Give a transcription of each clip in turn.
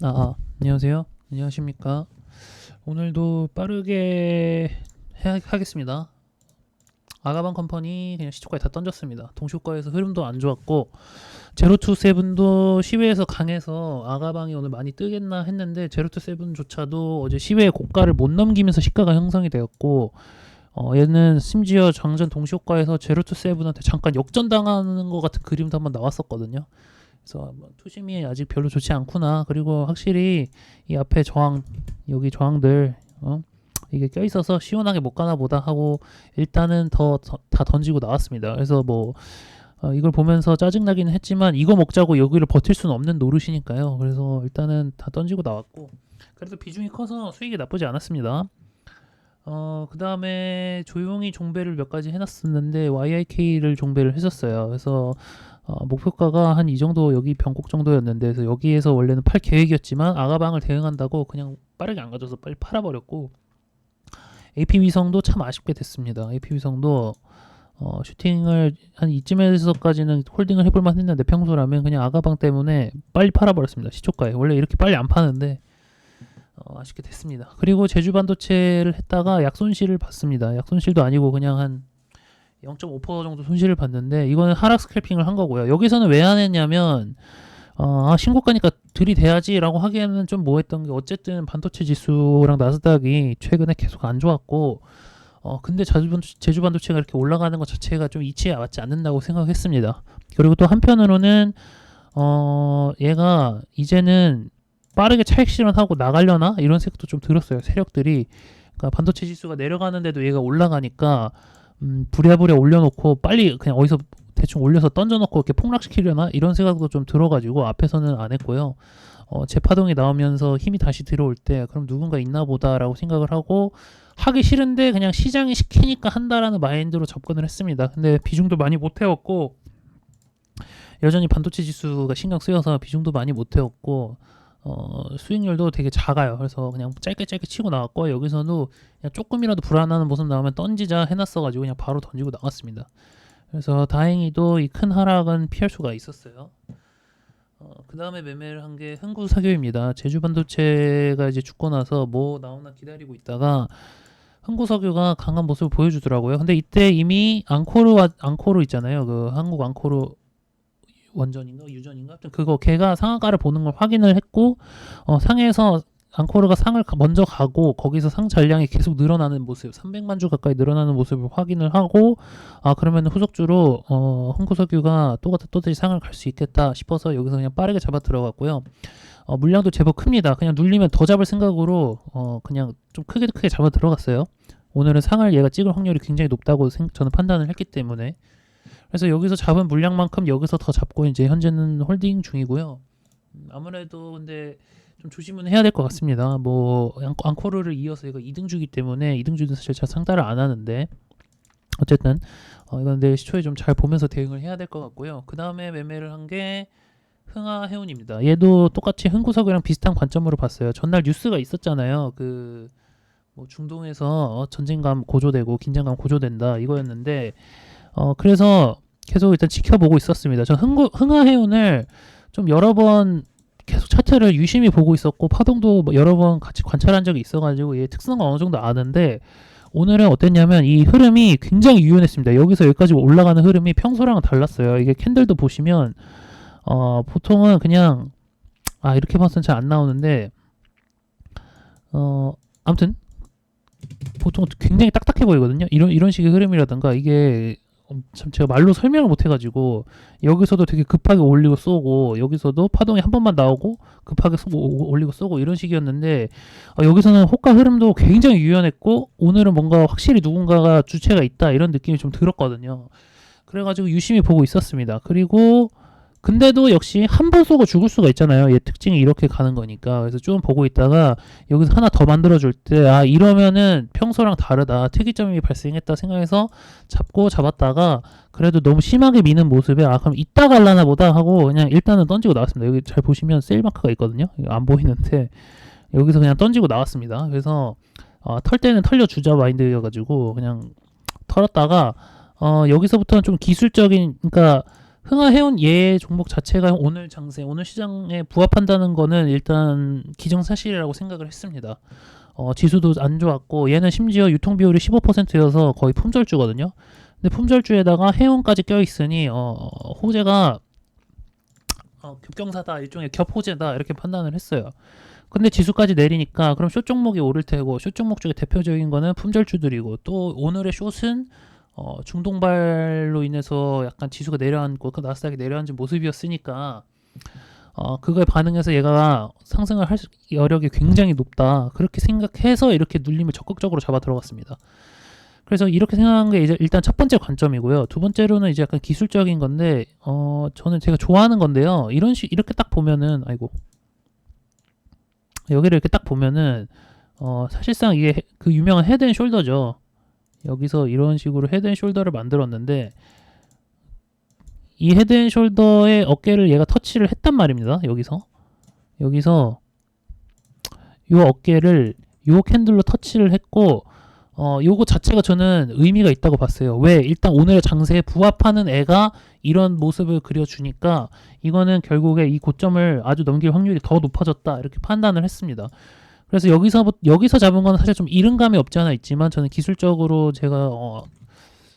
아, 아, 안녕하세요. 안녕하십니까. 오늘도 빠르게 해, 하겠습니다. 아가방 컴퍼니 그냥 시초가에 다 던졌습니다. 동시효과에서 흐름도 안 좋았고 제로투 세븐도 시외에서 강해서 아가방이 오늘 많이 뜨겠나 했는데 제로투 세븐조차도 어제 시외의 고가를 못 넘기면서 시가가 형성이 되었고 어, 얘는 심지어 장전 동시효과에서 제로투 세븐한테 잠깐 역전당하는 것 같은 그림도 한번 나왔었거든요. 그래서 뭐 투심이 아직 별로 좋지 않구나. 그리고 확실히 이 앞에 저항 여기 저항들 어? 이게 껴 있어서 시원하게 못 가나 보다 하고 일단은 더 다 던지고 나왔습니다. 그래서 뭐 어, 이걸 보면서 짜증나기는 했지만 이거 먹자고 여기를 버틸 수는 없는 노릇이니까요. 그래서 일단은 다 던지고 나왔고 그래도 비중이 커서 수익이 나쁘지 않았습니다. 어, 그 다음에 조용히 종배를 몇 가지 해놨었는데 YIK를 종배를 했었어요. 그래서 어, 목표가가 한 이 정도 여기 변곡 정도였는데 그래서 여기에서 원래는 팔 계획이었지만 아가방을 대응한다고 그냥 빠르게 안 가져서 빨리 팔아버렸고 AP 위성도 참 아쉽게 됐습니다. AP 위성도 어, 슈팅을 한 이쯤에서까지는 홀딩을 해볼만 했는데 평소라면 그냥 아가방 때문에 빨리 팔아버렸습니다. 시초가에 원래 이렇게 빨리 안 파는데 어, 아쉽게 됐습니다. 그리고 제주 반도체를 했다가 약손실을 봤습니다. 약손실도 아니고 그냥 한 0.5% 정도 손실을 봤는데 이거는 하락 스크래핑을 한 거고요. 여기서는 왜 안 했냐면 어, 아, 신고가니까 들이대야지라고 하기에는 좀 뭐했던 게 어쨌든 반도체 지수랑 나스닥이 최근에 계속 안 좋았고 어 근데 제주, 반도체가 이렇게 올라가는 것 자체가 좀 이치에 맞지 않는다고 생각했습니다. 그리고 또 한편으로는 어 얘가 이제는 빠르게 차익 실현하고 나가려나 이런 생각도 좀 들었어요. 세력들이 그러니까 반도체 지수가 내려가는데도 얘가 올라가니까 음, 부랴부랴 올려놓고 빨리 그냥 어디서 대충 올려서 던져놓고 이렇게 폭락시키려나 이런 생각도 좀 들어가지고 앞에서는 안 했고요. 어, 재파동이 나오면서 힘이 다시 들어올 때 그럼 누군가 있나 보다라고 생각을 하고 하기 싫은데 그냥 시장이 시키니까 한다라는 마인드로 접근을 했습니다. 근데 비중도 많이 못 태웠고 여전히 반도체 지수가 신경 쓰여서 비중도 많이 못 태웠고 어, 수익률도 되게 작아요. 그래서 그냥 짧게 짧게 치고 나왔고 여기서도 그냥 조금이라도 불안하는 모습 나오면 던지자 해놨어가지고 그냥 바로 던지고 나왔습니다. 그래서 다행히도 이 큰 하락은 피할 수가 있었어요. 어, 그 다음에 매매를 한 게 흥구 석유입니다. 제주 반도체가 이제 죽고 나서 뭐 나오나 기다리고 있다가 흥구 석유가 강한 모습을 보여주더라고요. 근데 이때 이미 앙코르 와- 앙코르 있잖아요. 그 한국 앙코르 원전인가 유전인가? 하여튼 그거 걔가 상한가를 보는 걸 확인을 했고 어, 상에서 앙코르가 상을 가- 먼저 가고 거기서 상 잔량이 계속 늘어나는 모습 300만 주 가까이 늘어나는 모습을 확인을 하고 아 그러면 후속주로 어, 흥구석유가 또 같은 또 다시 상을 갈 수 있겠다 싶어서 여기서 그냥 빠르게 잡아 들어갔고요. 어, 물량도 제법 큽니다. 그냥 눌리면 더 잡을 생각으로 어, 그냥 좀 크게 크게 잡아 들어갔어요. 오늘은 상을 얘가 찍을 확률이 굉장히 높다고 생- 저는 판단을 했기 때문에 그래서 여기서 잡은 물량만큼 여기서 더 잡고 이제 현재는 홀딩 중이고요. 음, 아무래도 근데 좀 조심은 해야 될 것 같습니다. 뭐 앙- 앙코르를 이어서 이거 2등주기 때문에 2등주는 사실 잘 상따를 안 하는데 어쨌든 어, 이건 내 시초에 좀 잘 보면서 대응을 해야 될 것 같고요. 그 다음에 매매를 한 게 흥하 해운입니다. 얘도 똑같이 흥구석이랑 비슷한 관점으로 봤어요. 전날 뉴스가 있었잖아요. 그 뭐 중동에서 어, 전쟁감 고조되고 긴장감 고조된다 이거였는데 어 그래서 계속 일단 지켜보고 있었습니다. 저 흥구, 흥하해운을 좀 여러 번 계속 차트를 유심히 보고 있었고 파동도 뭐 여러 번 같이 관찰한 적이 있어가지고 얘 특성을 어느 정도 아는데 오늘은 어땠냐면 이 흐름이 굉장히 유연했습니다. 여기서 여기까지 올라가는 흐름이 평소랑은 달랐어요. 이게 캔들도 보시면 어 보통은 그냥 아 이렇게 봐서는 잘 안 나오는데 어 아무튼 보통 굉장히 딱딱해 보이거든요. 이런 이런 식의 흐름이라든가 이게 음, 참 제가 말로 설명을 못 해가지고 여기서도 되게 급하게 올리고 쏘고 여기서도 파동이 한 번만 나오고 급하게 쏘고 올리고 쏘고 이런 식이었는데 어, 여기서는 호가 흐름도 굉장히 유연했고 오늘은 뭔가 확실히 누군가가 주체가 있다 이런 느낌이 좀 들었거든요. 그래가지고 유심히 보고 있었습니다. 그리고 근데도 역시 한 번 쏘고 죽을 수가 있잖아요. 얘 특징이 이렇게 가는 거니까. 그래서 좀 보고 있다가 여기서 하나 더 만들어줄 때, 아, 이러면은 평소랑 다르다. 특이점이 발생했다 생각해서 잡고 잡았다가 그래도 너무 심하게 미는 모습에, 아, 그럼 이따 갈라나 보다 하고 그냥 일단은 던지고 나왔습니다. 여기 잘 보시면 세일 마크가 있거든요. 안 보이는데 여기서 그냥 던지고 나왔습니다. 그래서 어, 털 때는 털려주자 마인드여가지고 그냥 털었다가 어, 여기서부터는 좀 기술적인, 그러니까 흥하해온 얘 종목 자체가 오늘 장세, 오늘 시장에 부합한다는 거는 일단 기정사실이라고 생각을 했습니다. 어, 지수도 안 좋았고 얘는 심지어 유통 비율이 15%여서 거의 품절주거든요. 근데 품절주에다가 해운까지 껴 있으니 어, 호재가 어, 급경사다 일종의 겹호재다 이렇게 판단을 했어요. 근데 지수까지 내리니까 그럼 숏 종목이 오를 테고 숏 종목 중에 대표적인 거는 품절주들이고 또 오늘의 숏은 어, 중동발로 인해서 약간 지수가 내려앉고 그 나스닥이 내려앉은 모습이었으니까 어, 그거에 반응해서 얘가 상승을 할 수- 여력이 굉장히 높다. 그렇게 생각해서 이렇게 눌림을 적극적으로 잡아 들어갔습니다. 그래서 이렇게 생각한 게 이제 일단 첫 번째 관점이고요. 두 번째로는 이제 약간 기술적인 건데, 어, 저는 제가 좋아하는 건데요. 이런 식, 이렇게 딱 보면은, 아이고. 여기를 이렇게 딱 보면은, 어, 사실상 이게 헤- 그 유명한 헤드 앤 숄더죠. 여기서 이런 식으로 헤드 앤 숄더를 만들었는데, 이 헤드 앤 숄더의 어깨를 얘가 터치를 했단 말입니다. 여기서. 여기서, 요 어깨를 요 캔들로 터치를 했고, 어, 요거 자체가 저는 의미가 있다고 봤어요. 왜? 일단 오늘의 장세에 부합하는 애가 이런 모습을 그려주니까 이거는 결국에 이 고점을 아주 넘길 확률이 더 높아졌다. 이렇게 판단을 했습니다. 그래서 여기서, 여기서 잡은 건 사실 좀 이른감이 없지 않아 있지만 저는 기술적으로 제가, 어,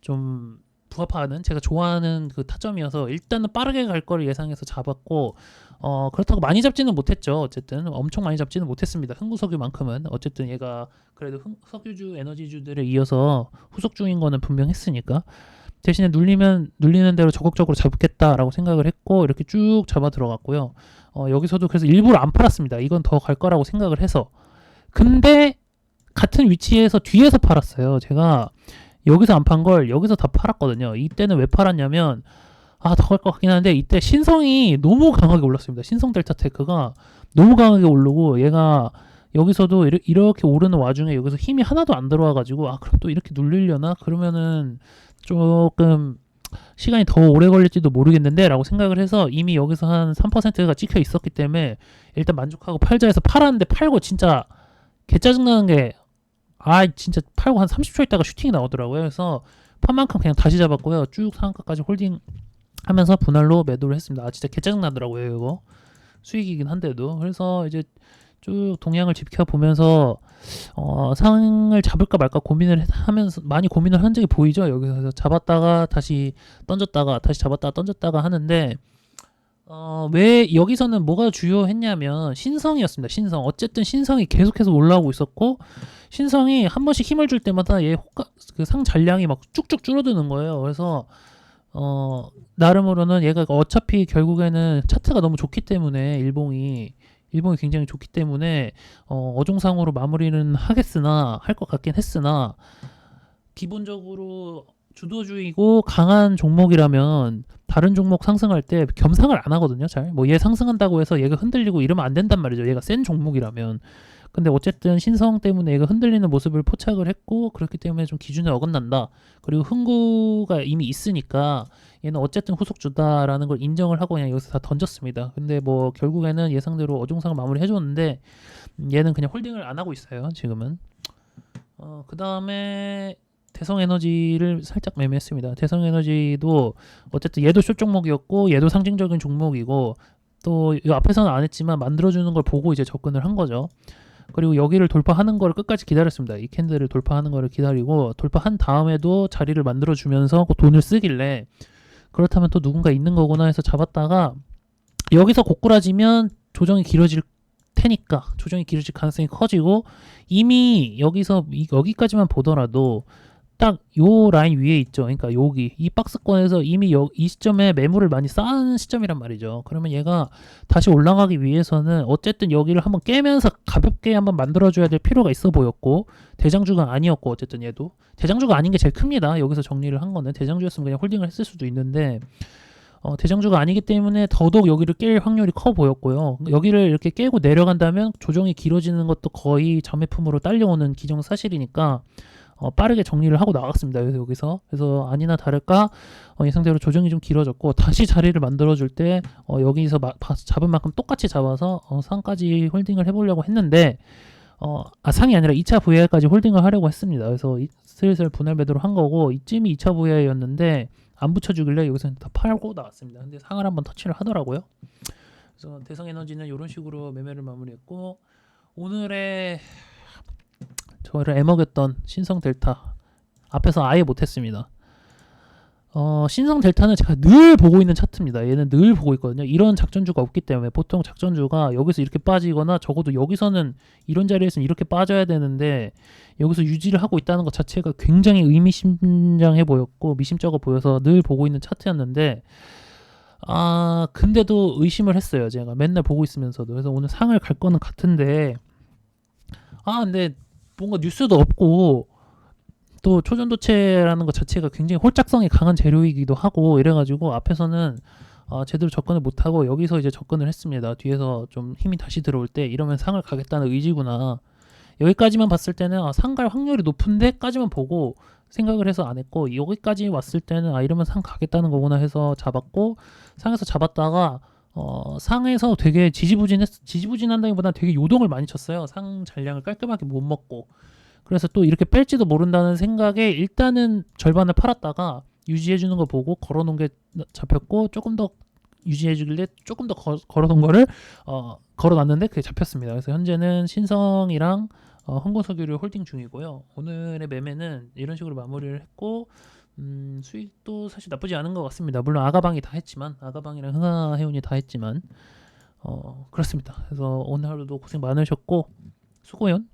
좀 부합하는 제가 좋아하는 그 타점이어서 일단은 빠르게 갈 거를 예상해서 잡았고 어 그렇다고 많이 잡지는 못했죠. 어쨌든 엄청 많이 잡지는 못했습니다. 흥구석유만큼은. 어쨌든 얘가 그래도 흥, 석유주 에너지주들에 이어서 후속주인 거는 분명했으니까 대신에 눌리면 눌리는 대로 적극적으로 잡겠다라고 생각을 했고 이렇게 쭉 잡아 들어갔고요. 어 여기서도 그래서 일부러 안 팔았습니다. 이건 더 갈 거라고 생각을 해서. 근데 같은 위치에서 뒤에서 팔았어요. 제가 여기서 안 판 걸 여기서 다 팔았거든요. 이때는 왜 팔았냐면 아 더 갈 것 같긴 한데 이때 신성이 너무 강하게 올랐습니다. 신성 델타 테크가 너무 강하게 오르고 얘가 여기서도 이렇게 오르는 와중에 여기서 힘이 하나도 안 들어와 가지고 아 그럼 또 이렇게 눌리려나? 그러면은 조금 시간이 더 오래 걸릴지도 모르겠는데 라고 생각을 해서 이미 여기서 한 3%가 찍혀 있었기 때문에 일단 만족하고 팔자 해서 팔았는데 팔고 진짜 개 짜증나는 게 아 진짜 팔고 한 30초 있다가 슈팅이 나오더라고요. 그래서 판 만큼 그냥 다시 잡았고요. 쭉 상한가까지 홀딩 하면서 분할로 매도를 했습니다. 아 진짜 개 짜증 나더라고요. 이거 수익이긴 한데도 그래서 이제 쭉 동향을 지켜보면서 어, 상을 잡을까 말까 고민을 해- 하면서 많이 고민을 한 적이 보이죠. 여기서 잡았다가 다시 던졌다가 다시 잡았다가 던졌다가 하는데 어, 왜 여기서는 뭐가 주요했냐면 신성이었습니다. 신성. 어쨌든 신성이 계속해서 올라오고 있었고 신성이 한 번씩 힘을 줄 때마다 얘 호가 그 상 잔량이 막 쭉쭉 줄어드는 거예요. 그래서 어 나름으로는 얘가 어차피 결국에는 차트가 너무 좋기 때문에 일봉이 일봉이 굉장히 좋기 때문에 어 어종상으로 마무리는 하겠으나 할 것 같긴 했으나 기본적으로 주도주의고 강한 종목이라면 다른 종목 상승할 때 겸상을 안 하거든요. 잘 뭐 얘 상승한다고 해서 얘가 흔들리고 이러면 안 된단 말이죠. 얘가 센 종목이라면 근데 어쨌든 신성 때문에 얘가 흔들리는 모습을 포착을 했고 그렇기 때문에 좀 기준에 어긋난다. 그리고 흥구가 이미 있으니까 얘는 어쨌든 후속주다라는 걸 인정을 하고 그냥 여기서 다 던졌습니다. 근데 뭐 결국에는 예상대로 어종상을 마무리 해줬는데 음, 얘는 그냥 홀딩을 안 하고 있어요. 지금은. 어, 그 다음에 대성에너지를 살짝 매매했습니다. 대성에너지도 어쨌든 얘도 쇼 종목이었고 얘도 상징적인 종목이고 또이 앞에서는 안 했지만 만들어주는 걸 보고 이제 접근을 한 거죠. 그리고 여기를 돌파하는 걸 끝까지 기다렸습니다. 이 캔들을 돌파하는 거를 기다리고 돌파한 다음에도 자리를 만들어 주면서 그 돈을 쓰길래 그렇다면 또 누군가 있는 거구나 해서 잡았다가 여기서 고꾸라지면 조정이 길어질 테니까 조정이 길어질 가능성이 커지고 이미 여기서 이- 여기까지만 보더라도 딱 요 라인 위에 있죠. 그러니까 여기 이 박스권에서 이미 여, 이 시점에 매물을 많이 쌓은 시점이란 말이죠. 그러면 얘가 다시 올라가기 위해서는 어쨌든 여기를 한번 깨면서 가볍게 한번 만들어줘야 될 필요가 있어 보였고 대장주가 아니었고 어쨌든 얘도 대장주가 아닌 게 제일 큽니다. 여기서 정리를 한 거는 대장주였으면 그냥 홀딩을 했을 수도 있는데 어, 대장주가 아니기 때문에 더더욱 여기를 깰 확률이 커 보였고요. 여기를 이렇게 깨고 내려간다면 조정이 길어지는 것도 거의 자매품으로 딸려오는 기정사실이니까 어, 빠르게 정리를 하고 나갔습니다. 그래서 여기서 그래서 아니나 다를까 어, 예상대로 조정이 좀 길어졌고 다시 자리를 만들어줄 때 어, 여기서 마, 바- 잡은 만큼 똑같이 잡아서 어, 상까지 홀딩을 해보려고 했는데 어, 아 상이 아니라 2차 VI까지 홀딩을 하려고 했습니다. 그래서 이- 슬슬 분할 매도를 한 거고 이쯤이 2차 VI였는데 안 붙여주길래 여기서 다 팔고 나왔습니다. 근데 상을 한번 터치를 하더라고요. 그래서 대성 에너지는 이런 식으로 매매를 마무리했고 오늘의 저를 애먹였던 신성 델타 앞에서 아예 못했습니다. 어, 신성 델타는 제가 늘 보고 있는 차트입니다. 얘는 늘 보고 있거든요. 이런 작전주가 없기 때문에 보통 작전주가 여기서 이렇게 빠지거나 적어도 여기서는 이런 자리에서는 이렇게 빠져야 되는데 여기서 유지를 하고 있다는 것 자체가 굉장히 의미심장해 보였고 미심쩍어 보여서 늘 보고 있는 차트였는데 아 근데도 의심을 했어요. 제가 맨날 보고 있으면서도 그래서 오늘 상을 갈 거는 같은데 아 근데 뭔가 뉴스도 없고 또 초전도체라는 것 자체가 굉장히 홀짝성이 강한 재료이기도 하고 이래가지고 앞에서는 어, 제대로 접근을 못하고 여기서 이제 접근을 했습니다. 뒤에서 좀 힘이 다시 들어올 때 이러면 상을 가겠다는 의지구나. 여기까지만 봤을 때는 아, 상갈 확률이 높은데까지만 보고 생각을 해서 안 했고 여기까지 왔을 때는 아 이러면 상 가겠다는 거구나 해서 잡았고 상에서 잡았다가 어, 상에서 되게 지지부진했 지지부진한다기보다 되게 요동을 많이 쳤어요. 상 잔량을 깔끔하게 못 먹고 그래서 또 이렇게 뺄지도 모른다는 생각에 일단은 절반을 팔았다가 유지해 주는 거 보고 걸어 놓은 게 잡혔고 조금 더 유지해 주길래 조금 더 거, 걸어 놓은 거를 어, 걸어 놨는데 그게 잡혔습니다. 그래서 현재는 신성이랑 어, 홍보석유를 홀딩 중이고요. 오늘의 매매는 이런 식으로 마무리를 했고 음, 수익도 사실 나쁘지 않은 것 같습니다. 물론 아가방이 다 했지만 아가방이랑 흥하해운이 다 했지만 어, 그렇습니다. 그래서 오늘 하루도 고생 많으셨고 수고연